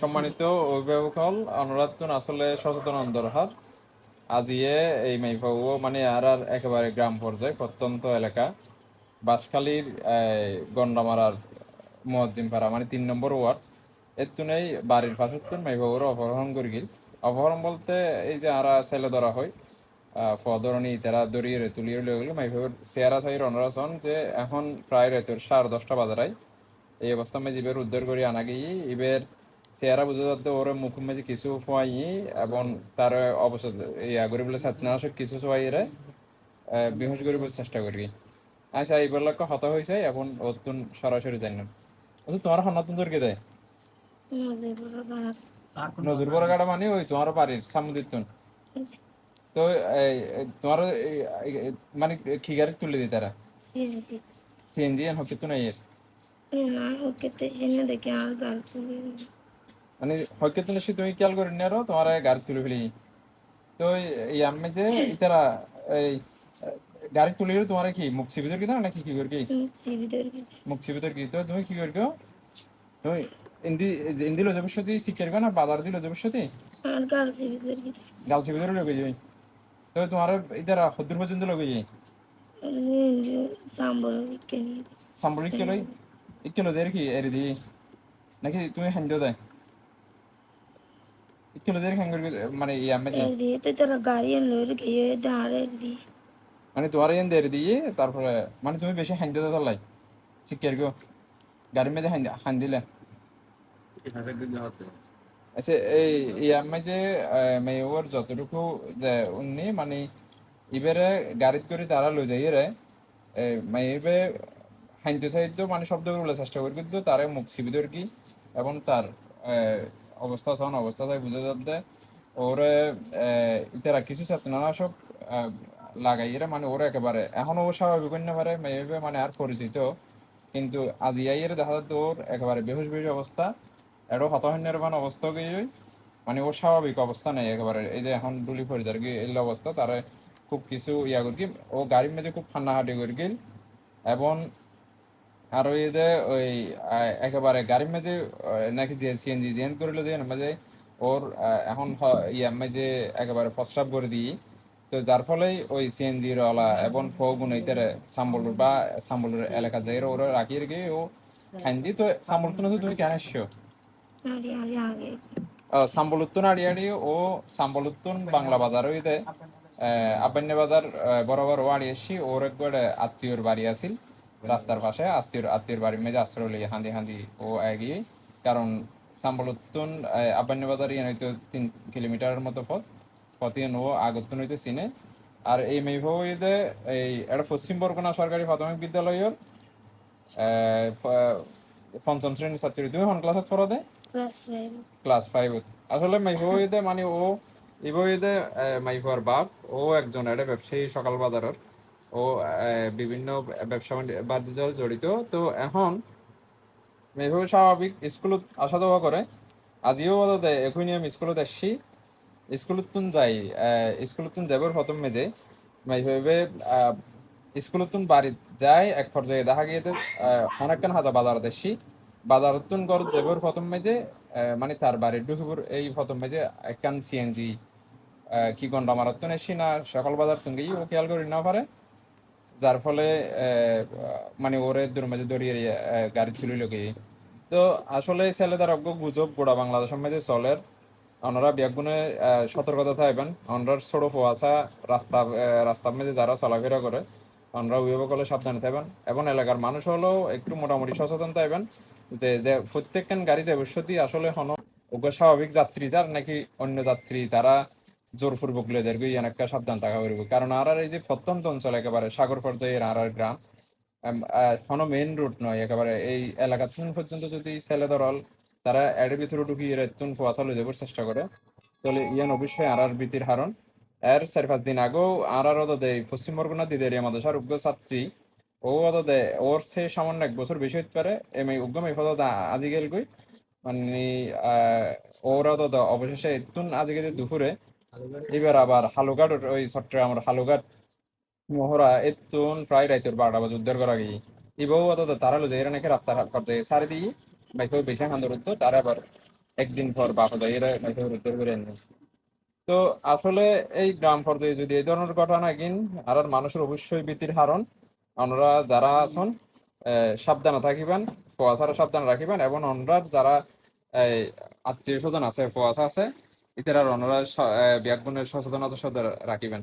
সম্মানিত অভিভাবক হল অনুরাধন আসলে সচেতন দরকার। আজিয়ে এই মাইফাও মানে আর আর একেবারে গ্রাম পর্যায়ে, প্রত্যন্ত এলাকা। বাঁশখালীর গন্ডামারার মহাজিম পাড়া মানে তিন নম্বর ওয়ার্ড। এর তুনেই বাড়ির পাশের মাইফাউর অপহরণ করি গিল। অপহরণ বলতে এই যে আরা ছেলে ধরা হয় ফদরণী, তারা দড়িয়ে তুলিয়ে লয়ে গেল মাইফাউর চেয়ারা চাই রনরাসন যে এখন প্রায় রেতর সাড়ে দশটা বাজারায় এই অবস্থা মে জিবের উদ্ধার করে আনা গিয়ে ইবের চেহারা বুঝে যাতে ওর মুখ মাঝে কিছু ফোয়াই এবং তার অবস্থা ইয়া করি বলে ছাত্রনাশক কিছু সোয়াই রে বিহুস করিব চেষ্টা করি। আচ্ছা এইবার লোক হত হয়েছে এখন অতুন সরাসরি জানি না অথচ তোমার সনাতন দূরকে দেয়? নজর বড় গাড়া মানে ওই তোমার বাড়ির সামুদ্রিতুন তো তোমার মানে কি গাড়ি তুলে দিই তারা? সিএনজি। এন হকিত নাই এর? না ওকে তো জেনে দেখে আর গাল তুলি মানে হকিত না তুমি খেয়াল করে নিয়ারো তোমার গাড়ি তুলে ফেলি। তো এই আমি যে ইতারা এই গাড়ি তুলে তোমার কি মুখ সিবিদের কি নাকি কি করি সিবিদের মুখ সিবিদের কি তো তুমি কি করি তুমি ইন্দি ইন্দি লজে বসতি শিখের না বাজার দিল লজে বসতি আর গাল সিবিদের লগে যাই তো তোমার ইতারা হদ্দুর পর্যন্ত লগে যাই সাম্বর লিখে নিয়ে সাম্বলিক কেলো ইকেলো যে কি এরি দি? নাকি তুমি হ্যান্ড দেয় মানে আমি এর দিয়ে তো তারা গাড়ি আনলো এর গিয়ে দাঁড়ে দিয়ে মানে তোমার এন দেরি দিয়ে তারপরে মানে তুমি বেশি হ্যান্ড দিতে ধরলাই শিখের গো গাড়ির মেঝে হ্যান্ড হ্যান্ড দিলে। আচ্ছা এই এই আমি যে মেয়র যতটুকু যে উনি মানে ইবারে গাড়িত করে তারা লই যাই রে মেয়বে হাইতে সাইড মানে শব্দ বলে চেষ্টা করি কিন্তু তারে মুখ সিবিদর কি এবং তার অবস্থা সন অবস্থা তাই বুঝে যাতে ওরে ইতারা কিছু চেতনানাশক লাগাই এরা মানে ওরা একেবারে। এখন ও স্বাভাবিক হইতে পারে মেয়বে মানে আর পরিচিত, কিন্তু আজ ইয়াইয়ের দেখা যাচ্ছে ওর একেবারে বেহুশ বেহুশ অবস্থা। এরও হতহন্যেরবান অবস্থা গিয়ে মানে ও স্বাভাবিক অবস্থা নেই একেবারে। এই যে এখন ডুলি ফরিদার গিয়ে এই অবস্থা, তারা খুব কিছু ইয়া করি, ও গাড়ির মেঝে খুব হান্নাহাটি করে গেল এবং আর ওই যে ওই একেবারে গাড়ির মেঝে নাকি যে সিএনজি জেন করিল যে মাঝে ওর এখন ইয়া মাঝে একেবারে ফসরাপ করে দিই। তো যার ফলে ওই সিএনজি ওলা এবং ফগুন ইতারে সাম্বলুর বা সাম্বলুর এলাকা যাই ওরা রাখিয়ে রেখে ও হ্যান্ডি তো সাম্বল তো তুমি কেন এসছো? আরে আরে আগে সাম্বলুত্তন আড়িয়াড়ি ও সাম্বলুত্তন বাংলা বাজার হইতে আপান্য বাজার বরাবর ও আড়ি এসি ওর একবার আত্মীয়র বাড়ি আছিল। রাস্তার পাশে আত্মীয়র আত্মীয় বাড়ির মেঝে আশ্রয় লই হাঁদি হাঁদি ও এগিয়ে। কারণ সাম্বলুত্তন আপান্য বাজার ইয়ে হয়তো তিন কিলোমিটারের মতো পথ। পথিয়ে ও আগত্তন হইতে চিনে আর এই মেঘতে এই এটা পশ্চিম বরগুনা সরকারি প্রাথমিক বিদ্যালয়ের পঞ্চম শ্রেণির ছাত্রী। তুমি কোন ক্লাসত পড়া দে ক্লাস ফাইভ ক্লাস ফাইভ আসলে মাইফুইদে মানে ও ইবইদে মাইফুয়ার বাপ ও একজন এটা ব্যবসায়ী সকাল বাজারের। ও বিভিন্ন ব্যবসা বাণিজ্য জড়িত। তো এখন মেহবুব স্বাভাবিক স্কুলত আসা যাওয়া করে। আজিও বাদে একই নিয়ম স্কুলত আসছি স্কুলত যাই। স্কুলত তুন যাবার প্রথম মেজে মাইফুবে স্কুলত বাড়িত যায় এক পর্যায়ে দেখা গিয়েতে অনেকক্ষণ হাজা বাজার দেখছি। বাজারত তুন গর যাবার প্রথম মেজে মানে তার বাড়ির ঢুকিবার এই প্রথম মেজে একখান সিএনজি কি গন্ডা মারাত তুন এসছি না, সকাল বাজার তুন গিয়ে ও খেয়াল করি না পারে। যার ফলে মানে ওরে দূর মাঝে দড়িয়ে গাড়ি তুলে লোকে তো আসলে ছেলেদের অজ্ঞ গুজব গোড়া বাংলাদেশের মাঝে চলের ওনারা বিয়াগুনে সতর্কতা থাকবেন ওনার ছোট ফোয়াশা রাস্তা রাস্তার মাঝে যারা চলাফেরা করে, ওনারা অভিভাবক হলে সাবধানে থাকবেন এবং এলাকার মানুষ হলেও একটু মোটামুটি সচেতন থাকবেন যে যে প্রত্যেকখান গাড়ি যে ভবিষ্যৎ আসলে হন ওগো স্বাভাবিক যাত্রী যার নাকি অন্য যাত্রী, তারা জোরপূর্বক লয়ে যার গিয়ে একটা সাবধান থাকা করবে কারণ আর আর এই যে প্রত্যন্ত অঞ্চল একেবারে সাগর পর্যায়ের আর আর গ্রাম কোনো মেইন রুট নয়। একেবারে এই এলাকা তুন পর্যন্ত যদি ছেলে দরল তারা এর ভিতরে ঢুকিয়ে রেতুন ফোয়াশা লয়ে যাবার চেষ্টা করে। তাহলে ইয়ান অবশ্যই আর আর ভীতির হারণ। এর চার পাঁচ দিন আগেও আর আর ওদের পশ্চিম বরগুনা দিদের আমাদের উগ্র ছাত্রী, ও ওদের ওর সে সামান্য এক বছর বেশি হতে পারে। এম এই উগ্র মেফদ আজি গেল গই মানে ওরা তো অবশেষে তুন আজকে দুপুরে এবার আবার হালুঘাট ওই চট্টগ্রামের হালুঘাট মহড়া, এতুন প্রায় বারোটা বাজে, উদ্ধার করা গিয়ে ইবও তো তারা লো যাই নাকি সারি বেশি তারা আবার একদিন পর দাই এরা উদ্ধার করে তো আসলে এই গ্রাম পর্যায়ে যদি এই ধরনের ঘটনা গিন, আর মানুষের অবশ্যই ভীতির হারণ। আমরা যারা আছেন সাবধানে থাকিবেন, ফোয়াশারা সাবধানে রাখিবেন, এবং অনরার যারা আত্মীয় স্বজন আছে, ফোয়াশা আছে ইতারা অনরা ব্যাগগুনের সচেতনতা সদর রাখিবেন।